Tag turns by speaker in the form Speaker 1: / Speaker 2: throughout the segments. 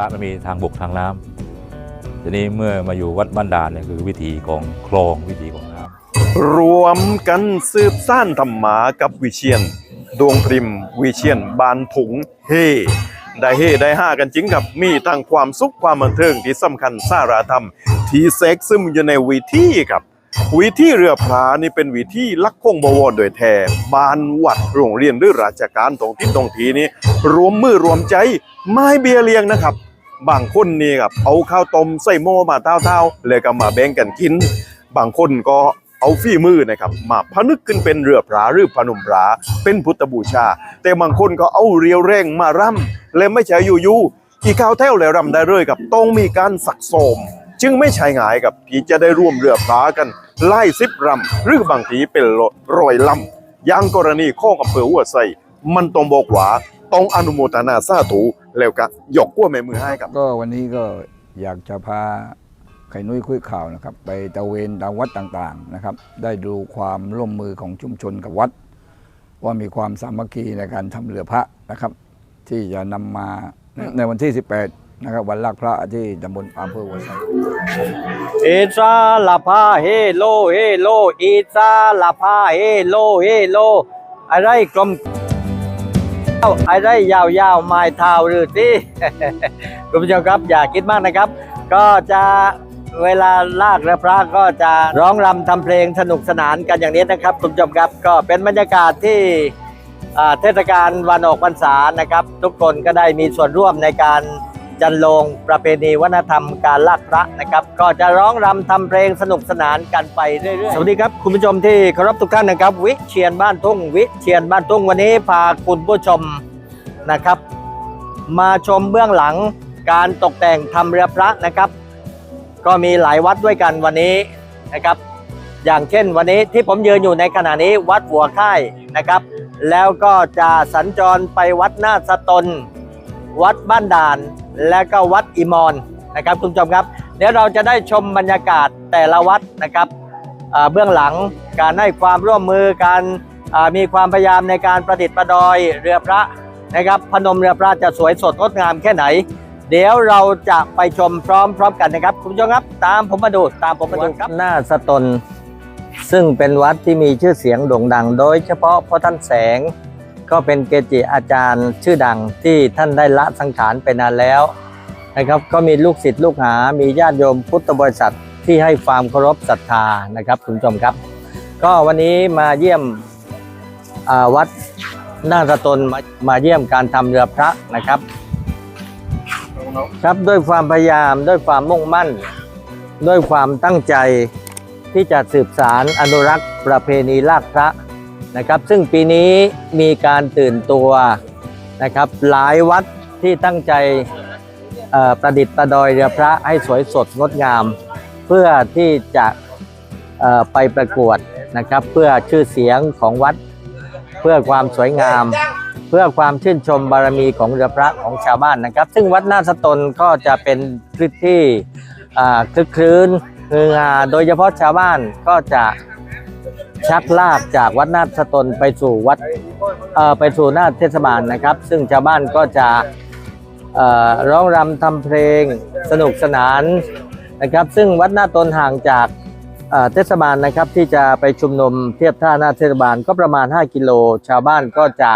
Speaker 1: ระมันมีทางบกทางน้ำทีนี้เมื่อมาอยู่วัดบ้านดานเนี่ยคือวิถีของคลองวิถีของน้ำ
Speaker 2: รวมกันสืบสร้างธรรมากับวิเชียน ดวงพริมวิเชียนบานผงเฮได้เฮได้ห้ากันจริงกับมีทั้งความสุขความบันเทิงที่สำคัญสาราธรรม ที่เซ็กซึมอยู่ในวิธีครับวิธีเรือพลานี่เป็นวิธีลักคงบวรโดยแท้บานวัดโรงเรียนหรือราชการตรงที่ตรงทีนี้รวมมือรวมใจไม่เบียเลียงนะครับ บางคนนี่ครับเอาข้าวต้มใส่โม่มาเต้าๆเลยก็มาแบ่งกันกิน บางคนก็เอาฝีมือนะครับมาพนึกขึ้นเป็นเรือพระหรือพนมพระเป็นพุทธบูชา แต่บางคนก็เอาเรียวแรงมาร่ำและไม่ใช่อยู่ๆอีข้าวแท้วแล้วรำได้เลยกับต้องมีการสักโสมจึงไม่ใช่ง่ายกับที่จะได้ร่วมเรือพระกันไล่สิบรำหรือบางทีเป็นรอยลำอย่างกรณีข้องอำเภอหัวไซมันต้องบอกว่า ต้องอนุโมทนาสาธุแล้วก็ยกกั้วแม่มือให้ครับ
Speaker 3: ก็วันนี้ก็อยากจะพาไข่นุ้ยคุยข่าวนะครับ ไปตระเวนตามวัดต่างๆนะครับ ได้ดูความร่วมมือของชุมชนกับวัด ว่ามีความสามัคคีในการทำเรือพระนะครับ ที่จะนำมาในในวันที่ 18 นะครับ วันลากพระที่ตำบลอำเภอหัวไซ
Speaker 4: อิสาลาพาเฮโลเฮโลอิสาลาพาเฮโลเฮโลอะไรกลม เอ้าอะไรยาวๆไม้เท้าหรือที่คุณผู้ชมครับอย่าคิดมากนะครับ ก็จะเวลาลากเรือพระก็จะร้องรำทำเพลงสนุกสนานกันอย่างนี้นะครับ คุณผู้ชมครับก็เป็นบรรยากาศที่เทศกาลวันออกพรรษานะครับ ทุกคนก็ได้มีส่วนร่วมในการ จันลงประเพณีวัฒนธรรมการลากพระนะครับ ก็จะร้องรำทำเพลงสนุกสนานกันไปเรื่อยๆ สวัสดีครับคุณผู้ชมที่เคารพทุกท่านนะครับ วิเชียนบ้านทุ่งวิเชียนบ้านทุ่งวันนี้พาคุณผู้ชมนะครับ มาชมเบื้องหลังการตกแต่งทำเรือพระนะครับ ก็มีหลายวัดด้วยกันวันนี้นะครับ อย่างเช่นวันนี้ที่ผมยืนอยู่ในขณะนี้วัดหัวค่ายนะครับ แล้วก็จะสัญจรไปวัดนาสตน วัดบ้านด่าน และก็วัดอิมอนนะครับคุณผู้ชมครับ เดี๋ยวเราจะได้ชมบรรยากาศแต่ละวัดนะครับเบื้องหลังการให้ความร่วมมือการมีความพยายามในการประดิษฐ์ประดอยเรือพระนะครับพนมเรือพระจะสวยสดงดงามแค่ไหน เดี๋ยวเราจะไปชมพร้อมๆกันนะครับ คุณผู้ชมครับ ตามผมมาดูตามผมมาดูครับหน้าสตน ซึ่งเป็นวัดที่มีชื่อเสียงโด่งดัง โดยเฉพาะพ่อท่านแสง ก็เป็นเกจิอาจารย์ชื่อดังที่ท่านได้ละสังขารไปนานแล้วนะครับก็มีลูกศิษย์ลูกหา มีญาติโยมพุทธบริษัทที่ให้ความเคารพศรัทธานะครับคุณผู้ชมครับ ก็วันนี้มาเยี่ยมวัดน้าสตนมามาเยี่ยมการทำเรือพระนะครับ ครับด้วยความพยายามด้วยความมุ่งมั่น ด้วยความตั้งใจที่จะสืบสารอนุรักษ์ประเพณีลากพระ นะครับ ซึ่งปีนี้มีการตื่นตัวนะครับ หลายวัดที่ตั้งใจประดิษฐ์ประดอยเรือพระให้สวยสดงดงาม เพื่อที่จะไปประกวดนะครับ เพื่อชื่อเสียงของวัด เพื่อความสวยงาม เพื่อความชื่นชมบารมีของเรือพระของชาวบ้านนะครับ ซึ่งวัดหน้าสตนก็จะเป็นพื้นที่อ่าคึกครื้นฮือฮาโดยเฉพาะชาวบ้านก็จะ ชักลากจากวัดน้าสตนไปสู่วัดเอ่อไปสู่น้าเทศบาลนะครับ ซึ่งชาวบ้านก็จะเอ่อร้องรำทำเพลงสนุกสนานนะครับ ซึ่งวัดน้าตนห่างจากเอ่อเทศบาลนะครับที่จะไปชุมนุมเทียบท่าหน้าเทศบาลก็ประมาณ 5 กิโล ชาวบ้านก็จะ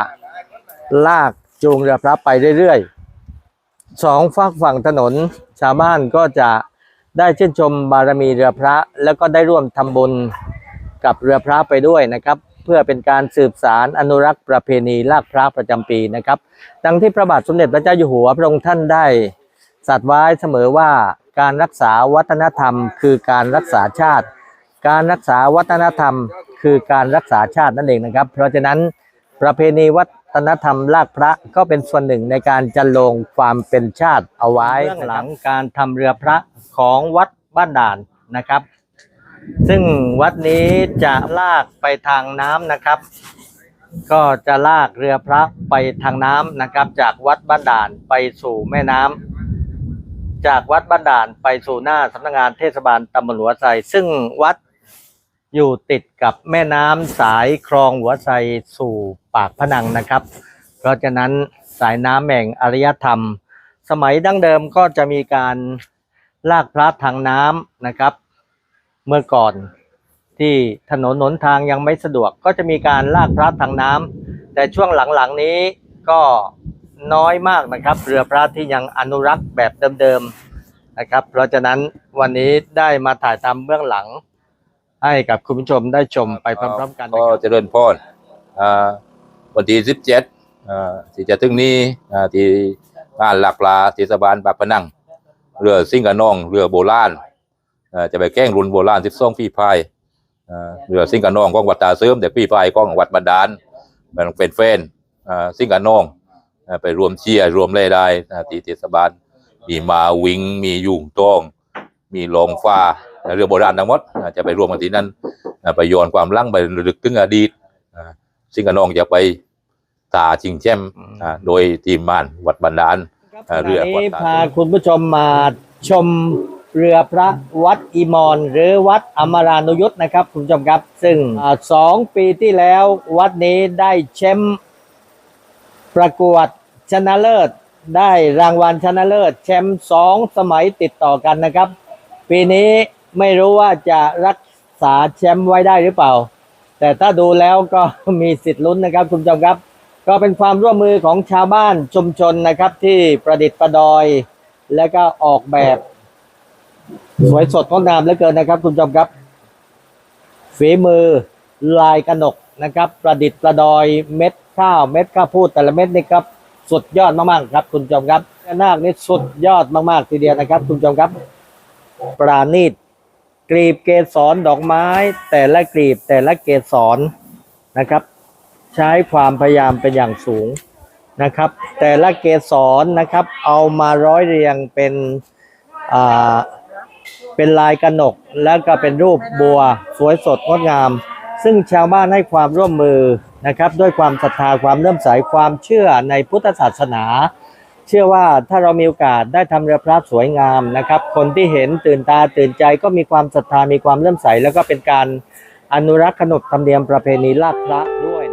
Speaker 4: ลากจูงเรือพระไปเรื่อยๆสองฝั่งฝั่งถนน ชาวบ้านก็จะได้ชื่นชมบารมีเรือพระ แล้วก็ได้ร่วมทำบุญ กับเรือพระไปด้วยนะครับ เพื่อเป็นการสืบสารอนุรักษ์ประเพณีลากพระประจำปีนะครับ ดังที่พระบาทสมเด็จพระเจ้าอยู่หัวพระองค์ท่านได้สัตว์ไว้เสมอว่าการรักษาวัฒนธรรม คือการรักษาชาติ การรักษาวัฒนธรรม คือการรักษาชาตินั่นเองนะครับ เพราะฉะนั้นประเพณีวัฒนธรรมลากพระก็เป็นส่วนหนึ่งในการจันลงความเป็นชาติเอาไว้เบื้องหลังการทำเรือพระของวัดบ้านด่านนะครับ ซึ่งวัดนี้จะลากไปทางน้ำนะครับ ก็จะลากเรือพระไปทางน้ำนะครับ จากวัดบ้านด่านไปสู่แม่น้ำจากวัดบ้านด่านไปสู่หน้าสำนักงานเทศบาลตำบลหัวไซซึ่งวัดอยู่ติดกับแม่น้ำสายคลองหัวไซสู่ปากพนังนะครับ เพราะฉะนั้นสายน้ำแห่งอารยธรรม สมัยดั้งเดิมก็จะมีการลากพระทางน้ำนะครับ เมื่อก่อนที่ถนนหนทางยังไม่สะดวกก็จะมีการลากพระทางน้ำแต่ช่วงหลังๆนี้ก็น้อยมากนะครับเรือพระที่ยังอนุรักษ์แบบเดิมๆนะครับ เพราะฉะนั้นวันนี้ได้มาถ่ายทำเบื้องหลัง ให้กับคุณผู้ชมได้ชมไปพร้อมๆกันนะ
Speaker 1: ก็
Speaker 4: ครับ
Speaker 1: เจริญพรอ่าวันที่สิบเจ็ดที่จะถึงนี้อ่าที่บ้านหลักปลาเทศบาลปากพนัง เรือซิ่งกะนอง เรือโบราณ จะไปแกล้งรุ่นโบราณสิบสองพี่พายอ่าเรือซิ่งกะนองของวัดตาเสริมแต่พี่พายของวัดบันดาลมันเป็นแฟนอ่าซิ่งกะนองอ่าไปรวมเชียร์รวมเล่ได้อ่าที่เทศบาลมีมาวิงมียุงตองมีลงฟ้าเรือโบราณทั้งหมดอ่าจะไปรวมกันที่นั่นอ่าไปย้อนความหลังไประลึกถึงอดีตอ่าซิ่งกะนองจะไปตาชิงแชมป์อ่าโดยทีมมานวัดบันดาลอ่าเรือ
Speaker 4: วันนี้
Speaker 1: วัดตา
Speaker 4: พาคุณผู้ชมมาชม เรือพระวัดอิมอน หรือวัดอมรานุยุทธนะครับคุณผู้ชมครับ ซึ่งสองปีที่แล้ววัดนี้ได้แชมป์ประกวดชนะเลิศ ได้รางวัลชนะเลิศ แชมป์สองสมัยติดต่อกันนะครับ ปีนี้ไม่รู้ว่าจะรักษาแชมป์ไว้ได้หรือเปล่า แต่ถ้าดูแล้วก็มีสิทธิ์ลุ้นนะครับคุณผู้ชมครับ ก็เป็นความร่วมมือของชาวบ้านชุมชนนะครับที่ประดิษฐ์ประดอย และก็ออกแบบ สวยสดงดงามเหลือเกินนะครับ คุณผู้ชมครับฝีมือลายกระหนกนะครับ ประดิษฐ์ประดอยเม็ดข้าวเม็ดข้าวพูดแต่ละเม็ดนี่ครับสุดยอดมากๆครับคุณผู้ชมครับนาคนี่สุดยอดมากๆทีเดียวนะครับ คุณผู้ชมครับ ปราณีตกลีบเกสรดอกไม้ แต่ละกลีบแต่ละเกสรนะครับ ใช้ความพยายามเป็นอย่างสูงนะครับ แต่ละเกสรนะครับ เอามาร้อยเรียงเป็นอ่า เป็นลายกระหนกแล้วก็เป็นรูปบัว สวยสดงดงาม ซึ่งชาวบ้านให้ความร่วมมือนะครับ ด้วยความศรัทธาความเลื่อมใสความเชื่อในพุทธศาสนา เชื่อว่าถ้าเรามีโอกาสได้ทำเรือพระสวยงามนะครับ คนที่เห็นตื่นตาตื่นใจก็มีความศรัทธามีความเลื่อมใส แล้วก็เป็นการอนุรักษ์ขนบธรรมเนียมประเพณีลากพระด้วย